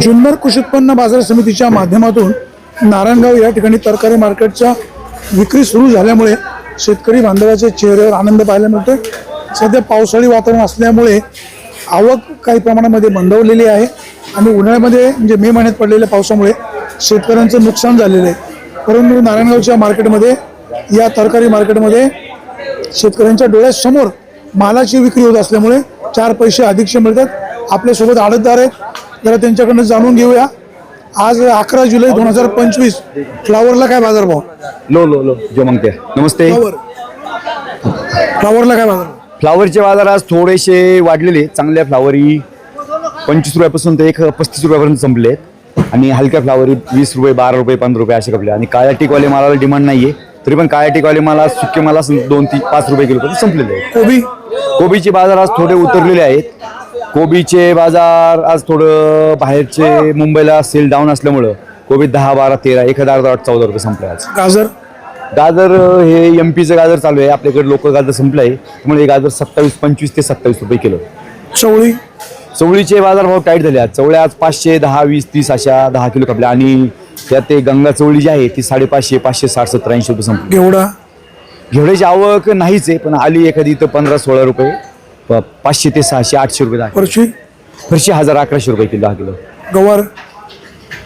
जुन्नर कृषी उत्पन्न बाजार समितीच्या माध्यमातून नारायणगाव या ठिकाणी तरकारी मार्केटच्या विक्री सुरू झाल्यामुळे शेतकरी बांधवाच्या चेहऱ्यावर आनंद पाहायला मिळतोय. सध्या पावसाळी वातावरण असल्यामुळे आवक काही प्रमाणामध्ये मंदवलेली आहे आणि उन्हाळ्यामध्ये म्हणजे मे महिन्यात पडलेल्या पावसामुळे शेतकऱ्यांचं नुकसान झालेलं आहे. परंतु नारायणगावच्या मार्केटमध्ये या तरकारी मार्केटमध्ये शेतकऱ्यांच्या डोळ्यासमोर मालाची विक्री होत असल्यामुळे चार पैसे अधिकचे मिळतात. आपल्यासोबत आडतदार आहेत. जरा त्यांच्याकडनं जाणून घेऊया. आज अकरा जुलै दोन हजार पंचवीस फ्लावरला काय बाजारभाव? लो लो लो जो मागते. नमस्ते. फ्लावर फ्लावरला काय बाजार फ्लावरचे बाजार आज थोडेसे वाढलेले चांगल्या फ्लावरी पंचवीस रुपयापासून ते एक पस्तीस रुपयापर्यंत संपले आहेत. आणि हलक्या फ्लावरी वीस रुपये बारा रुपये पंधरा रुपये असे कपले आणि काळ्या टिकवाले मालाला डिमांड नाहीये. तरी पण काळ्या टिकवाले माला सुके माला दोन तीन पाच रुपये किलो पर्यंत संपलेले आहेत. कोबी? कोबीचे बाजार आज थोडे उतरलेले आहेत. कोबीचे बाजार आज थोडं बाहेरचे मुंबईला सेल डाऊन असल्यामुळं कोबी दहा बारा तेरा एक हजार अर्धा आठ चौदा रुपये संपले आज. गाजर? गाजर हे एम पीचं गाजर चालू आहे. आपल्याकडे लोकल गाजर संपलं आहे त्यामुळे हे गाजर सत्तावीस पंचवीस ते सत्तावीस रुपये किलो. चवळी? चवळीचे बाजारभाव टाईट झाले आज. चवळ्या आज पाचशे दहा वीस तीस अशा दहा किलो कापल्या. आणि त्यात ते गंगा चवळी जी आहे ती साडेपाचशे पाचशे साठ सत्तर ऐंशी रुपये संपली. घेवडा? घेवड्याची आवक नाहीच आहे पण आली एखादी तर पंधरा सोळा रुपये. प- पाचशे ते सहाशे आठशे रुपये दहा परची फरशी? हजार अकराशे रुपये किलो दहा किलो. गवार?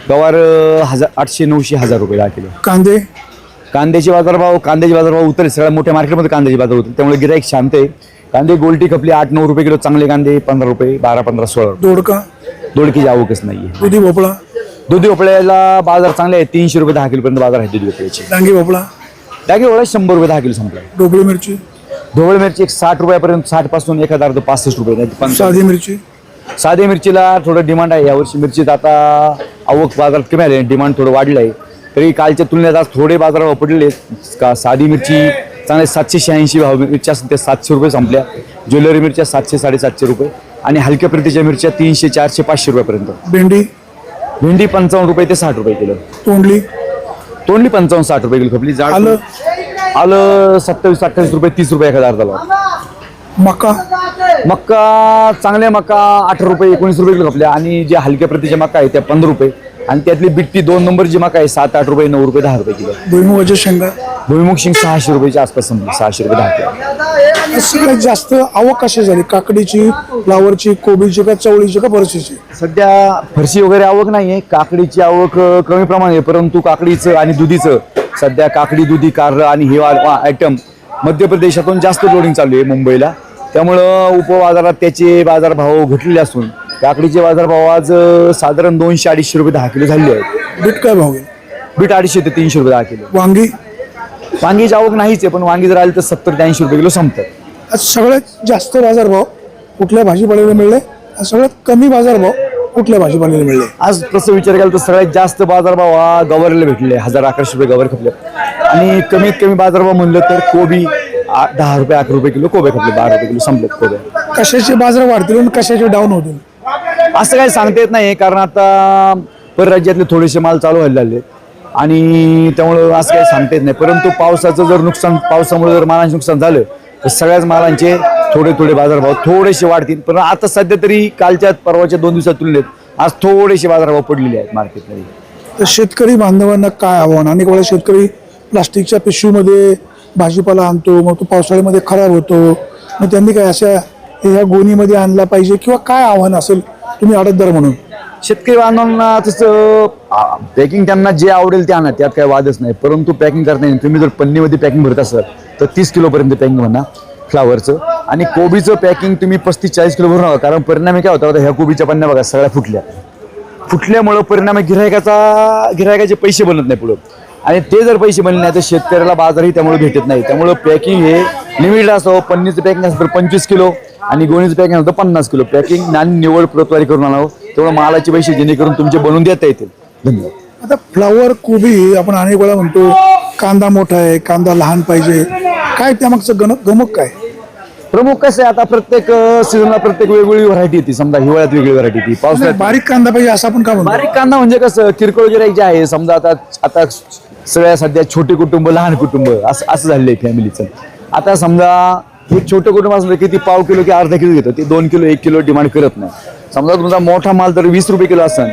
गवार अ, हजार आठशे नऊशे हजार रुपये दहा किलो. कांदे? कांद्याचे बाजारभाव कांद्याचे बाजारभाव उतरले. सगळ्या मोठ्या मार्केटमध्ये कांद्याचे बाजार होते त्यामुळे गिराईक शांत आहे. कांदे गोल्टी खपली आठ नऊ रुपये किलो. चांगले कांदे पंधरा रुपये बारा पंधरा सोळा रुपये. दोडका? दोडकीची आवकच नाहीये. दुधी भोपळा? दुधी भोपळ्याला बाजार चांगले आहे तीनशे रुपये दहा किलोपर्यंत बाजार आहे दुधी भोपळ्याचे. डांगी भोपळा? डागे भोपळा शंभर रुपये दहा किलो संपला ढोबळी मिरची? ढोबळ मिरची एक साठ रुपयापर्यंत साठपासून एक हजार पासष्ट रुपये. साधी मिरची? साधे मिरचीला थोडं डिमांड आहे. यावर्षी मिरचीत आता आवक बाजारात कमी आले डिमांड थोडं वाढलं आहे तरी कालच्या तुलनेत आज थोडे बाजारावर आहेत. का साधी मिरची चांगले सातशे शहाऐंशी भाव मिरच्या त्या सातशे रुपये संपल्या. ज्वेलरी मिरच्या सातशे साडेसातशे रुपये. आणि हलक्या प्रतीच्या मिरच्या तीनशे चारशे पाचशे रुपयापर्यंत. भेंडी? भेंडी पंचावन्न रुपये ते साठ रुपये किलो. तोंडली? तोंडली पंचावन्न साठ रुपये किलो खपली. जाड आलं सत्तावीस अठ्ठावीस रुपये तीस रुपये एखादा अर्धाला मका मक्का चांगल्या मक्का अठरा रुपये एकोणीस रुपये किलो खपल्या. आणि जे हलक्या प्रतीच्या मक्का आहे त्या पंधरा रुपये. आणि त्यातली बिट्टी दोन नंबरची मका आहे सात आठ रुपये नऊ रुपये दहा रुपये किलो. भुईमुगाच्या शेंगा. भुईमुग शिंग सहाशे रुपयाच्या आसपास संपली सहाशे रुपये दहा किलो. सगळ्यात जास्त आवक कशी झाली? काकडीची फ्लावरची कोबीची का चवळीची का परशीची सध्या फरशी वगैरे आवक नाहीये. काकडीची आवक अ, कमी प्रमाणात आहे परंतु काकडीचं आणि दुधीचं सध्या काकडी दुधी कारलं आणि हे आयटम मध्य प्रदेशातून जास्त लोडिंग चालू आहे मुंबईला. त्यामुळं उपबाजारात त्याचे बाजारभाव घटलेले असून काकडीचे बाजारभाव आज साधारण दोनशे अडीचशे रुपये दहा किलो झाले आहेत. बीट काय भाव बीट अडीचशे ते तीनशे रुपये दहा किलो. वांगी? वांगीची आवक नाहीच आहे पण वांगी जर आली तर सत्तर ते ऐंशी रुपये किलो संपतात. आज सगळ्यात जास्त बाजारभाव कुठल्या भाजीपाल्याला मिळले? सगळ्यात कमी बाजारभाव कुठल्या भाजीपाल्याला मिळले? आज तसं विचार केला तर सगळ्यात जास्त बाजारभाव हा गवारीला भेटले हजार अकराशे रुपये गवार खपले. आणि कमीत कमी बाजारभाव म्हणलं तर कोबी दहा रुपये अकरा रुपये किलो कोबे खपले बारा रुपये किलो संपलेत कोबे. कशाचे बाजार वाढतील आणि कशाचे डाऊन होतील? असं काही सांगता येत नाही कारण आता परराज्यातले थोडेसे माल चालू व्हायला लागले. आणि त्यामुळं असं काही सांगता येत नाही. परंतु पावसाचं जर नुकसान पावसामुळे जर मालांचे नुकसान झालं तर सगळ्याच मालांचे थोडे थोडे बाजारभाव थोडेसे वाढतील. पण आता सध्या तरी कालच्या परवाच्या दोन दिवसात तुलनेत आज थोडेसे बाजारभाव पडलेले आहेत मार्केटमध्ये. तर शेतकरी बांधवांना काय आव्हान? अनेक वेळा शेतकरी प्लास्टिकच्या पिशवीमध्ये भाजीपाला आणतो मग तो पावसाळ्यामध्ये खराब होतो. मग त्यांनी काय अशा ह्या गोणीमध्ये आणला पाहिजे किंवा काय आव्हान असेल? तुम्ही आडतदार म्हणून. शेतकरी बांधवांना तसं पॅकिंग त्यांना जे आवडेल ते आणा त्यात काही वादच नाही. परंतु पॅकिंग करता येईल. तुम्ही जर पन्नीमध्ये पॅकिंग भरत असाल तर तीस किलोपर्यंत पॅकिंग म्हणा फ्लावरचं. आणि कोबीचं पॅकिंग तुम्ही पस्तीस चाळीस किलो भरून नका कारण परिणामी काय होतं आता ह्या कोबीच्या पन्ना बघा सगळ्या फुटल्या. फुटल्यामुळं परिणामी गिरायकाचा गिरायकाचे पैसे बनत नाही पुढं. आणि ते जर पैसे बनले नाही तर शेतकऱ्याला बाजारही त्यामुळे भेटत नाही. त्यामुळं पॅकिंग हे लिमिट असो पन्नीचं पॅकिंग असतं तर पंचवीस किलो आणि गोणीचं पॅकिंग असतं पन्नास किलो. पॅकिंग आणि निवड प्रतवारी करून आणावं. तेवढं मालाचे पैसे जेणेकरून तुमचे बनवून देता येतील. धन्यवाद. आता फ्लावर कोबी आपण अनेक वेळा म्हणतो कांदा मोठा आहे कांदा लहान पाहिजे. काय त्यामागचं गण गमक काय? प्रमुख कसं आहे आता प्रत्येक सीझनला प्रत्येक वेगवेगळी व्हरायटी येते. समजा हिवाळ्यात वेगळी व्हरायटी येते. पावसाळ्यात बारीक कांदा पाहिजे असं आपण का म्हणतो? बारीक कांदा म्हणजे कसं किरकोळ गिराईक जे आहे समजा आता आता सगळ्या सध्या छोटे कुटुंब लहान कुटुंब असं असं झालेलं आहे फॅमिलीचं आता समजा हे छोटं कुटुंब असलं की ती पाव किलो की अर्धा किलो घेतं ते दोन किलो एक किलो डिमांड करत नाही. समजा तुमचा मोठा माल जर वीस रुपये किलो असेल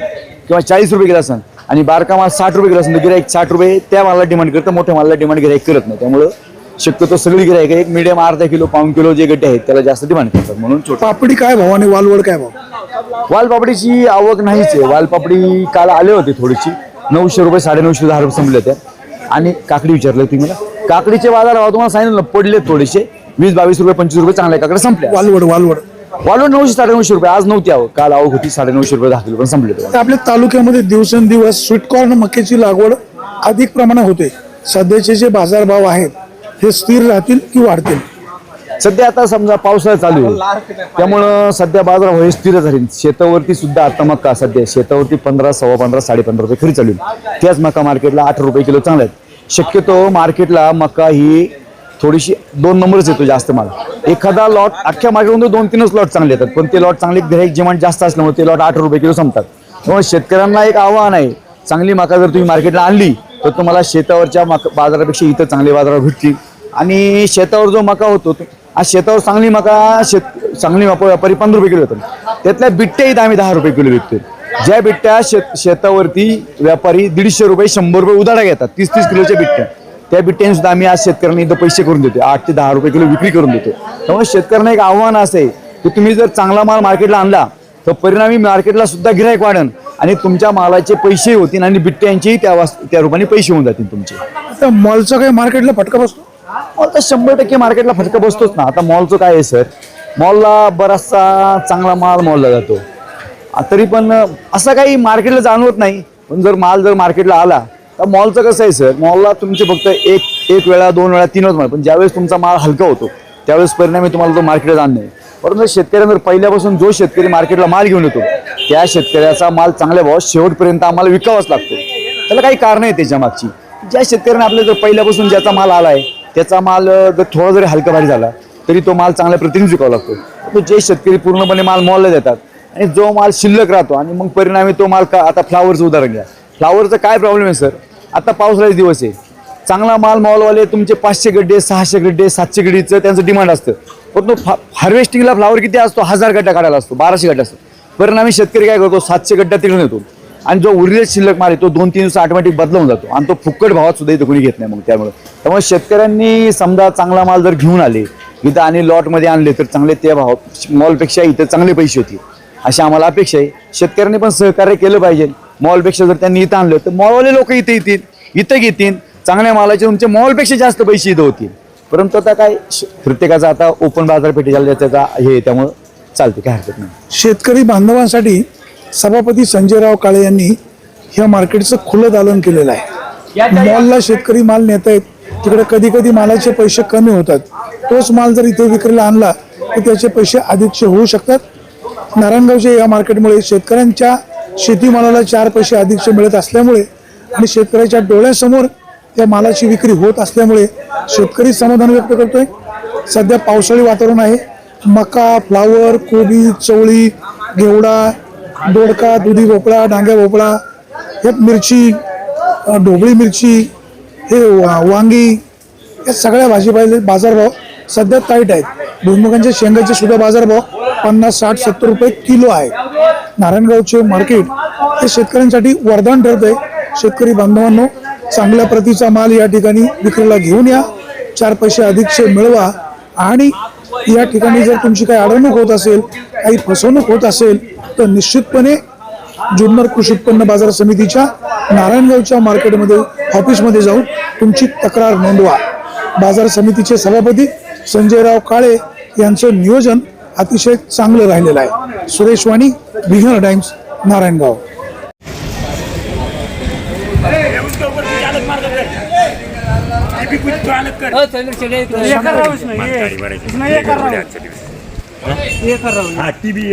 किंवा चाळीस रुपये किलो असेल आणि बारका माल साठ रुपये किलो असेल तर गिराईक साठ रुपये त्या मालाला डिमांड करतं मोठ्या मालाला डिमांड गिराईक करत नाही. त्यामुळं शक्यतो सगळी गिराईक एक मिडियम अर्धा किलो पाऊन किलो जे गड्डे आहेत त्याला जास्त डिमांड करतात. म्हणून छोटा पापडी काय भाव आणि वालवड काय भाव? वालपापडीची आवक नाहीच आहे. वालपापडी काल आले होते थोडीशी. नऊशे रुपये साडेनऊशे दहा रुपये संपले त्या आणि काकडी विचारलं तुम्ही मला. काकडीचे बाजार भाव तुम्हाला सांगितलं ना, पडले थोडेसे. वीस बावीस रुपये पंचवीस रुपये चांगल्या काकडे संपल्या. वालवड वालवड. वालून नऊशे साडेनऊशे रुपये. आज नव्हती आवक. काल आवक होती साडेनऊशे रुपये दहा किलो पण संपले ते. तर आपल्या तालुक्यामध्ये दिवसेंदिवस स्वीटकॉर्न मक्याची लागवड अधिक प्रमाणात होते. सध्याचे जे बाजारभाव आहेत हे स्थिर राहतील की वाढतील? सध्या आता समजा पावसाळा चालू आहे. त्यामुळं सध्या बाजार हे स्थिर राहील शेतावरती सुद्धा आता मका सध्या शेतावरती पंधरा सव्वा पंधरा साडे पंधरा रुपये खरी चालू आहे. त्याच मका मार्केटला आठ रुपये किलो चांगला आहेत शक्यतो मार्केटला मका ही थोडीशी दोन नंबरच येतो जास्त माल. एखादा लॉट अख्ख्या मार्केटमध्ये दोन तीनच लॉट चांगले येतात. पण ते लॉट चांगले ग्राहक डिमांड जास्त असल्यामुळे ते लॉट आठ रुपये किलो संपतात. त्यामुळे शेतकऱ्यांना एक आव्हान आहे. चांगली मका जर तुम्ही मार्केटला आणली तर तुम्हाला शेतावरच्या मका बाजारापेक्षा इथं चांगले बाजारात भेटतील. आणि शेतावर जो मका होतो आज शेतावर चांगली मका शेत चांगली मका व्यापारी पंधरा रुपये किलो होतो त्यातल्या बिट्ट्या इथं आम्ही दहा रुपये किलो विकतो ज्या बिट्ट्या शेत शेतावरती व्यापारी दीडशे रुपये शंभर रुपये उधाडा घेतात तीस तीस किलोच्या बिट्ट्या. त्या बिट्ट्यांसुद्धा आम्ही आज शेतकऱ्यांना इथं पैसे करून देतो आठ ते दहा रुपये किलो विक्री करून देतो त्यामुळे शेतकऱ्यांना एक आव्हान असं आहे की तुम्ही जर चांगला माल मार्केटला आणला तर परिणामी मार्केटला सुद्धा गिरायक वाढन आणि तुमच्या मालाचे पैसे होतील आणि बिट्ट्यांचेही त्या वास- त्या रूपाने पैसे होऊन जातील तुमचे. तर मॉलचा काही मार्केटला फटका बसतो? मॉल तर शंभर टक्के मार्केटला फटका बसतोच ना. आता मॉलचं काय आहे सर मॉलला बराचसा चांगला माल मॉलला जातो. तरी पण असं काही मार्केटला जाणवत नाही. पण जर माल जर मार्केटला आला तर मॉलचं कसं आहे सर मॉलला तुमचे फक्त एक एक वेळा दोन वेळा तीनच माल. पण ज्यावेळेस तुमचा माल हलका होतो त्यावेळेस परिणामी तुम्हाला तो मार्केटला जाण नाही. परंतु शेतकऱ्यांवर शेतकऱ्यांना जर पहिल्यापासून जो शेतकरी मार्केटला माल घेऊन येतो त्या शेतकऱ्याचा माल चांगल्या भावात शेवटपर्यंत आम्हाला विकावाच लागतो. त्याला काही कारण आहे त्याच्या मागची ज्या शेतकऱ्यांना आपल्या जर पहिल्यापासून ज्याचा माल आला आहे त्याचा माल जर थोडा जरी हलका भारी झाला तरी तो माल चांगल्या प्रतिनिधी विकावा लागतो. तो जे शेतकरी पूर्णपणे माल मॉलला देतात आणि जो माल शिल्लक राहतो आणि मग परिणामी तो माल का आता फ्लावरचं उदाहरण घ्या. फ्लावरचा काय प्रॉब्लेम आहे सर? आता पावसाळ्याचे दिवस आहे. चांगला माल मॉलवाले तुमचे पाचशे गड्डे सहाशे गड्डे सातशे गड्डीचं त्यांचं डिमांड असतं. पण तो हार्वेस्टिंगला फ्लावर किती असतो? हजार गड्डा काढायला असतो बाराशे गड्डा असतो. परिणामी शेतकरी काय करतो? सातशे गड्डा तिकडून येतो. आणि जो उरलेला शिल्लक माल आहे तो दोन तीन दिवस ऑटोमॅटिक बदलवून जातो. आणि तो फुकट भावात सुद्धा इथं कोणी घेत नाही मग त्यामुळे. त्यामुळे शेतकऱ्यांनी समजा चांगला माल जर घेऊन आले इथं आणि लॉटमध्ये आणले तर चांगले त्या भाव मॉलपेक्षा इथं चांगले पैसे होतील. अशी आम्हाला अपेक्षा आहे. शेतकऱ्यांनी पण सहकार्य केलं पाहिजे. मॉलपेक्षा जर त्यांनी इथं आणलं तर मॉलवाले लोक इथे येतील इथं घेतील. चांगल्या मालाचे तुमचे मॉलपेक्षा जास्त पैसे इथं होतील. परंतु आता काय श- प्रत्येकाचा आता ओपन बाजारपेठे झाला त्याचा हे आहे, त्यामुळं चालते काय हरकत नाही. शेतकरी बांधवांसाठी सभापती संजयराव काळे यांनी ह्या मार्केटचं खुलं दालन केलेलं आहे. मॉलला शेतकरी माल नेत आहेत. तिकडे कधी कधी मालाचे पैसे कमी होतात. तोच माल जर इथे विक्रीला आणला तर त्याचे पैसे अधिकचे होऊ शकतात. नारायणगावच्या या मार्केटमुळे शेतकऱ्यांच्या शेतीमालाला चार पैसे अधिकचे मिळत असल्यामुळे आणि शेतकऱ्याच्या डोळ्यासमोर त्या मालाची विक्री होत असल्यामुळे शेतकरी समाधान व्यक्त करतोय. सध्या पावसाळी वातावरण आहे. मका फ्लावर कोबी चवळी घेवडा दोडका दुधी भोपळा डांग्या भोपळा हे मिरची ढोबळी मिरची हे वा- वांगी या सगळ्या भाजीपाले बाजारभाव सध्या टाईट आहेत. भुईमुगांच्या शेंगाचे सुद्धा बाजारभाव पन्नास साठ सत्तर रुपये किलो आहे. नारायणगावचे मार्केट हे शेतकऱ्यांसाठी वरदान ठरतंय. शेतकरी बांधवांनो चांगल्या प्रतीचा माल या ठिकाणी विक्रीला घेऊन या. चार पैसे अधिकचे मिळवा. आणि या ठिकाणी जर तुमची काही अडवणूक होत असेल काही फसवणूक होत असेल तर निश्चितपणे जुन्नर कृषी उत्पन्न बाजार समितीच्या नारायणगावच्या मार्केटमध्ये ऑफिसमध्ये जाऊन तुमची तक्रार नोंदवा. बाजार समितीचे सभापती संजयराव काळे यांचं नियोजन अतिशय चांगलं राहिलेलं आहे. सुरेश वाणी बिहार टाइम्स नारायणगाव. उसके कर ये भी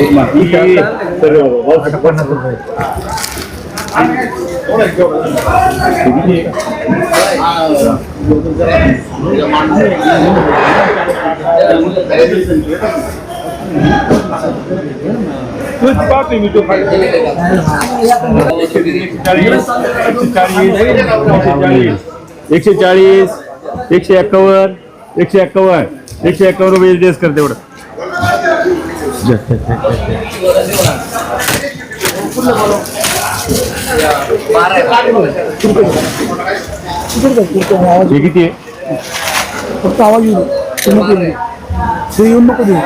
येते यांचा काढा फोटो जरा जरा क- काय एकशे चाळीस एकशे एक्कावन्न एकशे एक्कावन्न एकशे एक्कावन्न रुपये ड्रेस कर तेवढं हे किती आहे? फक्त आवाज येऊ. तुम्ही देऊ. ते येऊन नको देऊ.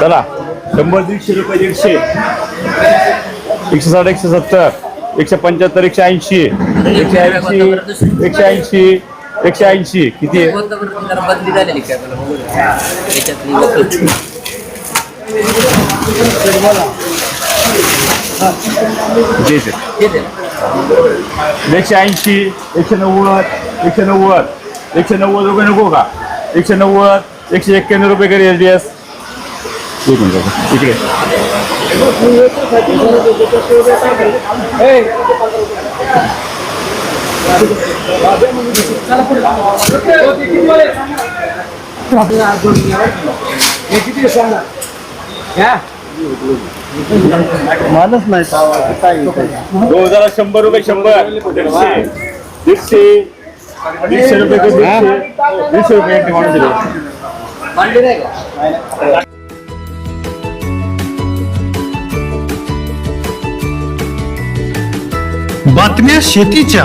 चला. शंभर दीडशे रुपये दीडशे. एकशे साठ एकशे सत्तर. एकशे पंच्याहत्तर एकशे ऐंशी. एकशे ऐंशी. एकशे ऐंशी. एकशे ऐंशी किती आहे बदली झालेली काय मला बघू दे. याच्यातली आहे? एकशे ऐंशी एकशे नव्वद एकशे नव्वद एकशे नव्वद रुपये नको का एकशे नव्वद एकशे एक्क्याण्णव रुपये करी एल डी एस इकडे दोन हजार शंभर रुपये शंभर. दीडशे. दीडशे. दीडशे रुपये दीडशे. दीडशे रुपये दिले. नाही बातम्या शेतीच्या.